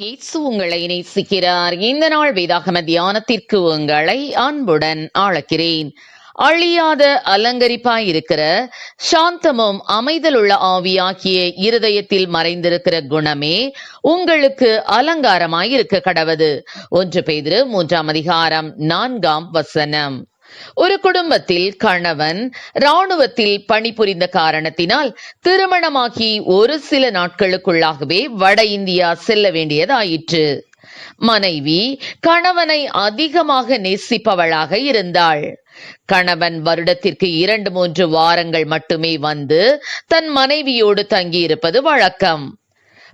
இயேசு உங்களை நேசிக்கிறார். இந்த நாள் வேதாகம தியானத்திற்கு உங்களை அன்புடன் அழைக்கிறேன் அழியாத அலங்கரிப்பாய் இருக்கிற சாந்தமும் அமைதலுள்ள ஆவியாகிய இருதயத்தில் மறைந்திருக்கிற குணமே உங்களுக்கு அலங்காரமாய் இருக்க கடவது. ஒன்று பேதிரு மூன்றாம் அதிகாரம் நான்காம் வசனம். ஒரு குடும்பத்தில் கணவன் ராணுவத்தில் பணிபுரிந்த காரணத்தினால் திருமணமாகி ஒரு சில நாட்களுக்குள்ளாகவே வட இந்தியா செல்ல வேண்டியதாயிற்று. மனைவி கணவனை அதிகமாக நேசிப்பவளாக இருந்தாள். கணவன் வருடத்திற்கு இரண்டு மூன்று வாரங்கள் மட்டுமே வந்து தன் மனைவியோடு தங்கியிருப்பது வழக்கம்.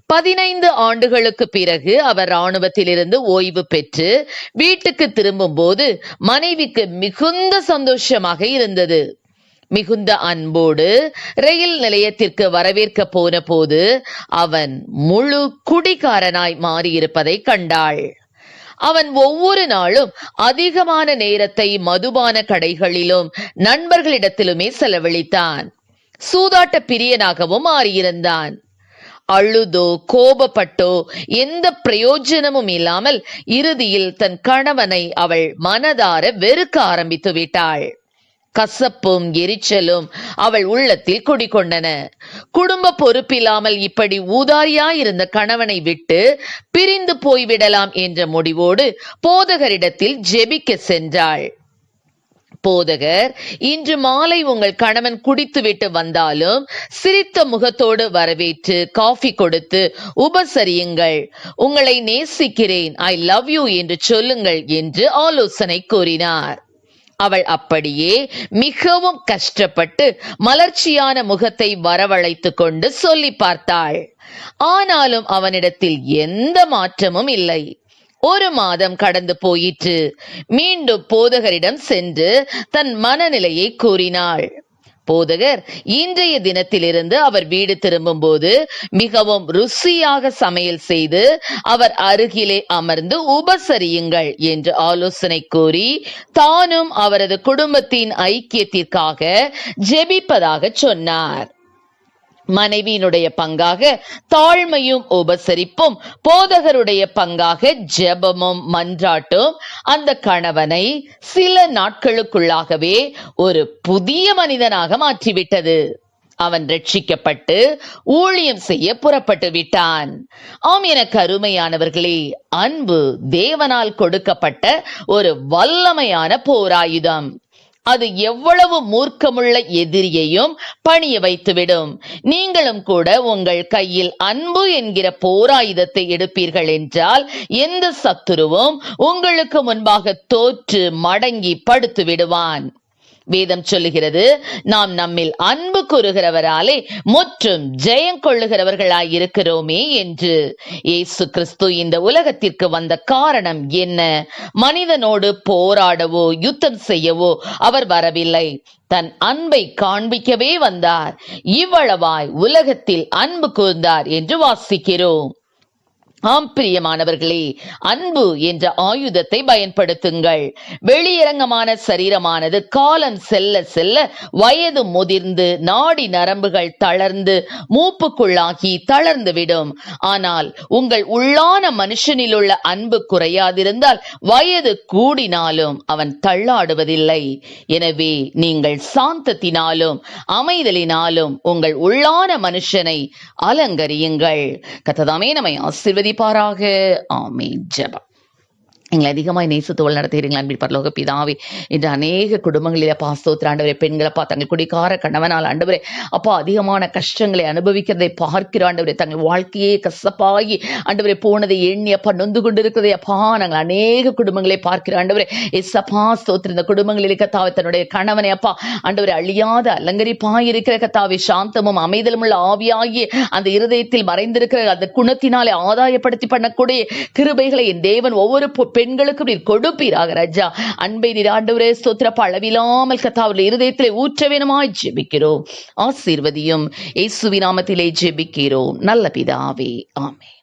பதினைந்து ஆண்டுகளுக்கு பிறகு அவர் ராணுவத்திலிருந்து ஓய்வு பெற்று வீட்டுக்கு திரும்பும் போது மனைவிக்கு மிகுந்த சந்தோஷமாக இருந்தது. மிகுந்த அன்போடு ரயில் நிலையத்திற்கு வரவேற்க போன போது அவன் முழு குடிகாரனாய் மாறியிருப்பதை கண்டாள். அவன் ஒவ்வொரு நாளும் அதிகமான நேரத்தை மதுபான கடைகளிலும் நண்பர்களிடத்திலுமே செலவழித்தான். சூதாட்ட பிரியனாகவும் மாறியிருந்தான். அழுதோ கோபப்பட்டோ எந்த பிரயோஜனமும் இல்லாமல் இறுதியில் தன் கணவனை அவள் மனதார வெறுக்க ஆரம்பித்து விட்டாள். கசப்பும் எரிச்சலும் அவள் உள்ளத்தில் குடிகொண்டன. குடும்ப பொறுப்பில்லாமல் இப்படி ஊதாரியாயிருந்த கணவனை விட்டு பிரிந்து போய்விடலாம் என்ற முடிவோடு போதகரிடத்தில் ஜெபிக்க சென்றாள். போதகர் இன்று மாலை உங்கள் கணவன் குடித்துவிட்டு வந்தாலும் சிரித்த முகத்தோடு வரவேற்று காஃபி கொடுத்து உபசரியுங்கள். உங்களை நேசிக்கிறேன். ஐ லவ் யூ என்று சொல்லுங்கள் என்று ஆலோசனை கூறினார். அவள் அப்படியே மிகவும் கஷ்டப்பட்டு மலர்ச்சியான முகத்தை வரவழைத்து கொண்டு சொல்லி பார்த்தாள். ஆனாலும் அவனிடத்தில் எந்த மாற்றமும் இல்லை. ஒரு மாதம் கடந்து போயிற்று. மீண்டும் போதகரிடம் சென்று தன் மனநிலையை கூறினாள். போதகர் இன்றைய தினத்திலிருந்து அவர் வீடு திரும்பும் போது மிகவும் ருசியாக சமையல் செய்து அவர் அருகிலே அமர்ந்து உபசரியுங்கள் என்று ஆலோசனை கூறி தானும் அவரது குடும்பத்தின் ஐக்கியத்திற்காக ஜெபிப்பதாக சொன்னார். மனைவியினுடைய பங்காக தாழ்மையும் உபசரிப்பும் போதகருடைய பங்காக ஜெபமும் மன்றாட்டும். அந்த கணவனை சில நாட்களுக்குள்ளாகவே ஒரு புதிய மனிதனாக மாற்றிவிட்டது. அவன் ரட்சிக்கப்பட்டு ஊழியம் செய்ய புறப்பட்டு விட்டான். ஆம் என கருமையானவர்களே அன்பு தேவனால் கொடுக்கப்பட்ட ஒரு வல்லமையான போராயுதம். அது எவ்வளவு மூர்க்கமுள்ள எதிரியையும் பணிய வைத்துவிடும். நீங்களும் கூட உங்கள் கையில் அன்பு என்கிற போராயுதத்தை எடுப்பீர்கள் என்றால் எந்த சத்துருவும் உங்களுக்கு முன்பாக தோற்று மடங்கி படுத்து விடுவான் வேதம் சொல்லுகிறது நாம் நம்மில் அன்பு கூறுகிறவராலே முற்றும் ஜெயம் கொள்ளுகிறவர்களாய் இருக்கிறோமே என்று. இயேசு கிறிஸ்து இந்த உலகத்திற்கு வந்த காரணம் என்ன? மனிதனோடு போராடவோ யுத்தம் செய்யவோ அவர் வரவில்லை. தன் அன்பை காண்பிக்கவே வந்தார். இவ்வளவாய் உலகத்தில் அன்பு கூர்ந்தார் என்று வாசிக்கிறோம். ஆம் பிரியமானவர்களே அன்பு என்ற ஆயுதத்தை பயன்படுத்துங்கள். வெளியரங்கமான சரீரமானது காலம் செல்ல செல்ல வயது முதிர்ந்து நாடி நரம்புகள் தளர்ந்து மூப்புக்குள்ளாகி தளர்ந்துவிடும். ஆனால் உங்கள் உள்ளான மனுஷனில் உள்ள அன்பு குறையாதிருந்தால் வயது கூடினாலும் அவன் தள்ளாடுவதில்லை. எனவே நீங்கள் சாந்தத்தினாலும் அமைதலினாலும் உங்கள் உள்ளான மனுஷனை அலங்கரியுங்கள். கத்ததாமே நம்மை ஆசிர்வதி ஆசிர்வதிப்பாராக ஆமே ஜபம் எங்களை அதிகமாக நேசத்தோல் நடத்துகிறீங்களா அன்பில் பரலோக பிதாவே. இன்று அநேக குடும்பங்களில் அப்பா ஸ்தோத்திர ஆண்டவரே பெண்களப்பா தங்கள் குடிக்கார கணவனால் ஆண்டவரே அப்பா அதிகமான கஷ்டங்களை அனுபவிக்கிறதை பார்க்கிற ஆண்டவரே தங்கள் வாழ்க்கையே கசப்பாகி ஆண்டவரே போனதை எண்ணி அப்பா நொந்து கொண்டிருக்கிறதை அப்பா நாங்கள் அநேக குடும்பங்களை பார்க்கிற ஆண்டவரே எஸ் அப்பா ஸ்தோத்திர இந்த குடும்பங்களில் கத்தாவை தன்னுடைய கணவனை அப்பா ஆண்டவரே அழியாத அலங்கரிப்பாய் இருக்கிற கத்தாவை சாந்தமும் அமைதலும் உள்ள ஆவியாகி அந்த இருதயத்தில் மறைந்திருக்கிற அந்த குணத்தினாலே ஆதாயப்படுத்தி பண்ணக்கூடிய கிருபைகளை என் தேவன் ஒவ்வொரு பெண்களுக்கு நீர் கொடுப்பீராக ராஜா. அன்பை நீர் ஆண்டவரே ஸ்தோத்திர அளவில்லாமல் கத்தாவுடைய இருதயத்திலே ஊற்ற வேணுமாய் ஜெபிக்கிறோம். ஆசீர்வதியும். இயேசுவின் நாமத்திலே ஜெபிக்கிறோம். நல்ல பிதாவே ஆமே